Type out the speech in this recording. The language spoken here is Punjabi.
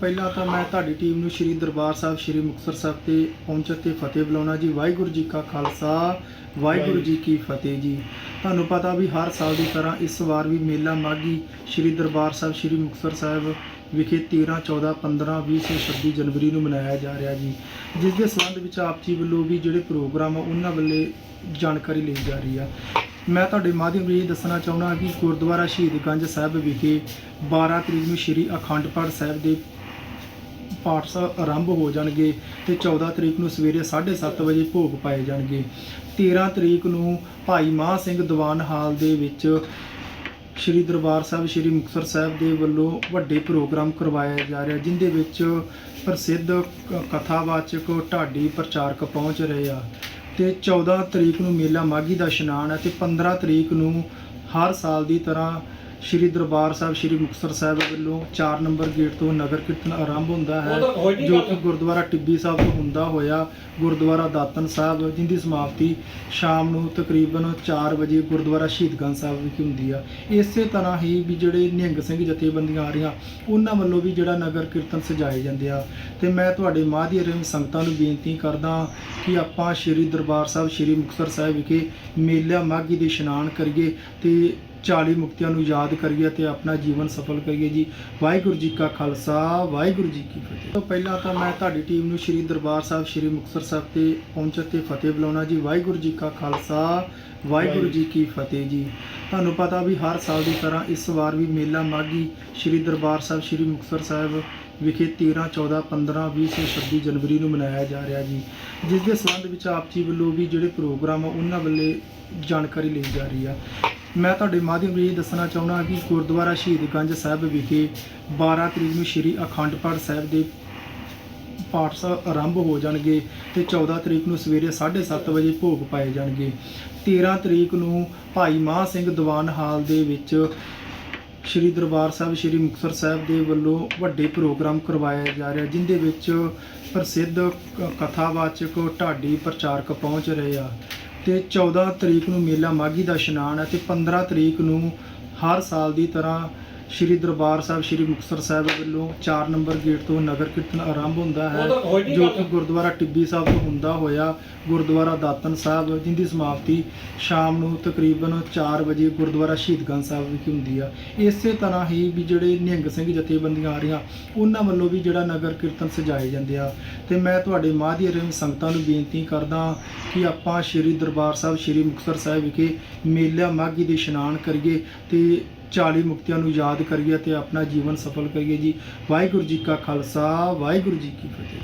ਪਹਿਲਾਂ ਤਾਂ ਮੈਂ ਤੁਹਾਡੀ ਟੀਮ ਨੂੰ ਸ਼੍ਰੀ ਦਰਬਾਰ ਸਾਹਿਬ, ਸ਼੍ਰੀ ਮੁਕਤਸਰ ਸਾਹਿਬ ਤੇ ਪਹੁੰਚਣ ਤੇ ਫਤਿਹ ਬੁਲਾਉਣਾ ਜੀ। ਵਾਹਿਗੁਰੂ ਜੀ ਕਾ ਖਾਲਸਾ, ਵਾਹਿਗੁਰੂ ਜੀ ਕੀ ਫਤਿਹ ਜੀ। ਤੁਹਾਨੂੰ ਪਤਾ ਵੀ ਹਰ ਸਾਲ ਦੀ ਤਰ੍ਹਾਂ ਇਸ ਵਾਰ ਵੀ ਮੇਲਾ ਮਾਘੀ ਸ਼੍ਰੀ ਦਰਬਾਰ ਸਾਹਿਬ, ਸ਼੍ਰੀ ਮੁਕਤਸਰ ਸਾਹਿਬ ਵਿਖੇ 13 14 15 20 ਤੇ 26 ਜਨਵਰੀ ਨੂੰ ਮਨਾਇਆ ਜਾ ਰਿਹਾ ਜੀ। ਜਿਸ ਦੇ ਸੰਬੰਧ ਵਿੱਚ ਆਪ ਜੀ ਵੱਲੋਂ ਵੀ ਜਿਹੜੇ ਪ੍ਰੋਗਰਾਮ ਆ, ਉਹਨਾਂ ਵੱਲੇ ਜਾਣਕਾਰੀ ਲਈ ਜਾ ਰਹੀ ਆ। ਮੈਂ ਤੁਹਾਡੇ ਮਾਧਿਅਮ ਰਾਹੀਂ ਇਹ ਦੱਸਣਾ ਚਾਹੁੰਦਾ ਕਿ ਗੁਰਦੁਆਰਾ ਸ਼ਹੀਦਗੰਜ ਸਾਹਿਬ ਵਿਖੇ 12 ਤਰੀਕ ਨੂੰ ਸ਼੍ਰੀ ਅਖੰਡ ਪਾਠ ਸਾਹਿਬ ਦੇ ਪਾਠ ਸਾਹਿਬ ਆਰੰਭ ਹੋ ਜਾਣਗੇ ਤੇ 14 ਤਰੀਕ ਨੂੰ ਸਵੇਰੇ 7:30 ਵਜੇ ਭੋਗ ਪਾਏ ਜਾਣਗੇ। 13 ਤਰੀਕ ਨੂੰ ਭਾਈ ਮਾਹ ਸਿੰਘ ਦੀਵਾਨ ਹਾਲ ਦੇ ਵਿੱਚ ਸ਼੍ਰੀ ਦਰਬਾਰ ਸਾਹਿਬ, ਸ਼੍ਰੀ ਮੁਕਤਸਰ ਸਾਹਿਬ ਦੇ ਵੱਲੋਂ ਵੱਡੇ ਪ੍ਰੋਗਰਾਮ ਕਰਵਾਇਆ ਜਾ ਰਿਹਾ, ਜਿੰਦੇ ਵਿੱਚ ਪ੍ਰਸਿੱਧ ਕ- ਕਥਾਵਾਚਕ ਢਾਡੀ ਪ੍ਰਚਾਰਕ ਪਹੁੰਚ ਰਹੇ ਆ। ਤੇ 14 ਤਰੀਕ ਨੂੰ ਮੇਲਾ ਮਾਘੀ ਦਾ ਇਸ਼ਨਾਨ ਹੈ ਤੇ 15 ਤਰੀਕ ਨੂੰ ਹਰ ਸਾਲ ਦੀ ਤਰ੍ਹਾਂ ਸ਼੍ਰੀ ਦਰਬਾਰ ਸਾਹਿਬ ਸ਼੍ਰੀ ਮੁਕਤਸਰ ਸਾਹਿਬ ਵੱਲੋਂ 4 ਨੰਬਰ ਗੇਟ ਤੋਂ ਨਗਰ ਕੀਰਤਨ ਆਰੰਭ ਹੁੰਦਾ ਹੈ ਜੋ ਕਿ ਗੁਰਦੁਆਰਾ ਟਿੱਬੀ ਸਾਹਿਬ ਤੋਂ ਹੁੰਦਾ ਹੋਇਆ ਗੁਰਦੁਆਰਾ ਦਾਤਨ ਸਾਹਿਬ ਜਿੰਦੀ ਸਮਾਪਤੀ ਸ਼ਾਮ ਨੂੰ ਤਕਰੀਬਨ 4 ਵਜੇ ਗੁਰਦੁਆਰਾ ਸ਼ਹੀਦਗੰਜ ਸਾਹਿਬ ਵਿਖੇ ਹੁੰਦੀ ਆ। ਇਸੇ ਤਰ੍ਹਾਂ ਹੀ ਵੀ ਜਿਹੜੇ ਨਿਹੰਗ ਸਿੰਘ ਜਥੇਬੰਦੀਆਂ ਆ ਰਹੀਆਂ ਉਹਨਾਂ ਵੱਲੋਂ ਵੀ ਜਿਹੜਾ ਨਗਰ ਕੀਰਤਨ ਸਜਾਏ ਜਾਂਦੇ ਆ। ਤੇ ਮੈਂ ਤੁਹਾਡੇ ਮਾਧਿਅਮ ਰਾਹੀਂ ਸੰਗਤਾਂ ਨੂੰ ਬੇਨਤੀ ਕਰਦਾ ਕਿ ਆਪਾਂ ਸ਼੍ਰੀ ਦਰਬਾਰ ਸਾਹਿਬ ਸ਼੍ਰੀ ਮੁਕਤਸਰ ਸਾਹਿਬ ਵਿਖੇ ਮੇਲਾ ਮਾਘੀ ਦੇ ਇਸ਼ਨਾਨ ਕਰੀਏ ਤੇ 40 ਮੁਕਤਿਆਂ ਨੂੰ ਯਾਦ ਕਰੀਏ ਤੇ ਆਪਣਾ ਜੀਵਨ ਸਫਲ ਕਰੀਏ ਜੀ। ਵਾਹਿਗੁਰੂ ਜੀ ਕਾ ਖਾਲਸਾ, ਵਾਹਿਗੁਰੂ ਜੀ ਕੀ ਫਤਿਹ। ਤੋਂ ਪਹਿਲਾਂ ਤਾਂ ਮੈਂ ਤੁਹਾਡੀ ਟੀਮ ਨੂੰ ਸ਼੍ਰੀ ਦਰਬਾਰ ਸਾਹਿਬ, ਸ਼੍ਰੀ ਮੁਕਤਸਰ ਸਾਹਿਬ ਤੇ ਪਹੁੰਚਣ ਤੇ ਫਤਿਹ ਬੁਲਾਉਣਾ ਜੀ। ਵਾਹਿਗੁਰੂ ਜੀ ਕਾ ਖਾਲਸਾ, ਵਾਹਿਗੁਰੂ ਜੀ ਕੀ ਫਤਿਹ ਜੀ। ਤੁਹਾਨੂੰ ਪਤਾ ਵੀ ਹਰ ਸਾਲ ਦੀ ਤਰ੍ਹਾਂ ਇਸ ਵਾਰ ਵੀ ਮੇਲਾ ਮਾਘੀ ਸ਼੍ਰੀ ਦਰਬਾਰ ਸਾਹਿਬ, ਸ਼੍ਰੀ ਮੁਕਤਸਰ ਸਾਹਿਬ ਵਿਖੇ 13 14 15 20 ਤੇ 26 ਜਨਵਰੀ ਨੂੰ ਮਨਾਇਆ ਜਾ ਰਿਹਾ ਜੀ। ਜਿਸ ਦੇ ਸੰਬੰਧ ਵਿੱਚ ਆਪ ਜੀ ਵੱਲੋਂ ਵੀ ਜਿਹੜੇ ਪ੍ਰੋਗਰਾਮ ਆ, ਉਹਨਾਂ ਵੱਲੇ ਜਾਣਕਾਰੀ ਲਈ ਜਾ ਰਹੀ ਆ। ਮੈਂ ਤੁਹਾਡੇ ਮਾਧਿਅਮ ਲਈ ਦੱਸਣਾ ਚਾਹੁੰਦਾ ਕਿ ਗੁਰਦੁਆਰਾ ਸ਼ਹੀਦਗੰਜ ਸਾਹਿਬ ਵਿਖੇ 12 ਤਰੀਕ ਨੂੰ ਸ਼੍ਰੀ ਅਖੰਡ ਪਾਠ ਸਾਹਿਬ ਦੇ ਪਾਠ ਸਾਹਿਬ ਆਰੰਭ ਹੋ ਜਾਣਗੇ ਤੇ 14 ਤਰੀਕ ਨੂੰ ਸਵੇਰੇ 7:30 ਵਜੇ ਭੋਗ ਪਾਏ ਜਾਣਗੇ। 13 ਤਰੀਕ ਨੂੰ ਭਾਈ ਮਾਹ ਸਿੰਘ ਦੀਵਾਨ ਹਾਲ ਦੇ ਵਿੱਚ ਸ਼੍ਰੀ ਦਰਬਾਰ ਸਾਹਿਬ, ਸ਼੍ਰੀ ਮੁਕਤਸਰ ਸਾਹਿਬ ਦੇ ਵੱਲੋਂ ਵੱਡੇ ਪ੍ਰੋਗਰਾਮ ਕਰਵਾਇਆ ਜਾ ਰਿਹਾ, ਜਿੰਦੇ ਵਿੱਚ ਪ੍ਰਸਿੱਧ ਕ- ਕਥਾਵਾਚਕ ਢਾਡੀ ਪ੍ਰਚਾਰਕ ਪਹੁੰਚ ਰਹੇ ਆ। ਤੇ 14 ਤਰੀਕ ਨੂੰ ਮੇਲਾ ਮਾਘੀ ਦਾ ਇਸ਼ਨਾਨ ਹੈ ਤੇ 15 ਤਰੀਕ ਨੂੰ ਹਰ ਸਾਲ ਦੀ ਤਰ੍ਹਾਂ ਸ਼੍ਰੀ ਦਰਬਾਰ ਸਾਹਿਬ ਸ਼੍ਰੀ ਮੁਕਤਸਰ ਸਾਹਿਬ ਵੱਲੋਂ 4 ਨੰਬਰ ਗੇਟ ਤੋਂ ਨਗਰ ਕੀਰਤਨ ਆਰੰਭ ਹੁੰਦਾ ਹੈ ਜੋ ਕਿ ਗੁਰਦੁਆਰਾ ਟਿੱਬੀ ਸਾਹਿਬ ਤੋਂ ਹੁੰਦਾ ਹੋਇਆ ਗੁਰਦੁਆਰਾ ਦਾਤਨ ਸਾਹਿਬ ਜਿੰਦੀ ਸਮਾਪਤੀ ਸ਼ਾਮ ਨੂੰ ਤਕਰੀਬਨ 4 ਵਜੇ ਗੁਰਦੁਆਰਾ ਸ਼ਹੀਦਗੰਜ ਸਾਹਿਬ ਵਿਖੇ ਹੁੰਦੀ ਆ। ਇਸੇ ਤਰ੍ਹਾਂ ਹੀ ਵੀ ਜਿਹੜੇ ਨਿਹੰਗ ਸਿੰਘ ਜਥੇਬੰਦੀਆਂ ਆ ਰਹੀਆਂ ਉਹਨਾਂ ਵੱਲੋਂ ਵੀ ਜਿਹੜਾ ਨਗਰ ਕੀਰਤਨ ਸਜਾਏ ਜਾਂਦੇ ਆ। ਤੇ ਮੈਂ ਤੁਹਾਡੇ ਮਾਧਿਅਮ ਰਾਹੀਂ ਸੰਗਤਾਂ ਨੂੰ ਬੇਨਤੀ ਕਰਦਾ ਕਿ ਆਪਾਂ ਸ਼੍ਰੀ ਦਰਬਾਰ ਸਾਹਿਬ ਸ਼੍ਰੀ ਮੁਕਤਸਰ ਸਾਹਿਬ ਵਿਖੇ ਮੇਲਾ ਮਾਘੀ ਦੇ ਇਸ਼ਨਾਨ ਕਰੀਏ ਤੇ 40 ਮੁਕਤਿਆਂ ਨੂੰ ਯਾਦ ਕਰੀਏ ਤੇ ਆਪਣਾ ਜੀਵਨ ਸਫਲ ਕਰੀਏ ਜੀ। ਵਾਹਿਗੁਰੂ ਜੀ ਕਾ ਖਾਲਸਾ, ਵਾਹਿਗੁਰੂ ਜੀ ਕੀ ਫਤਿਹ।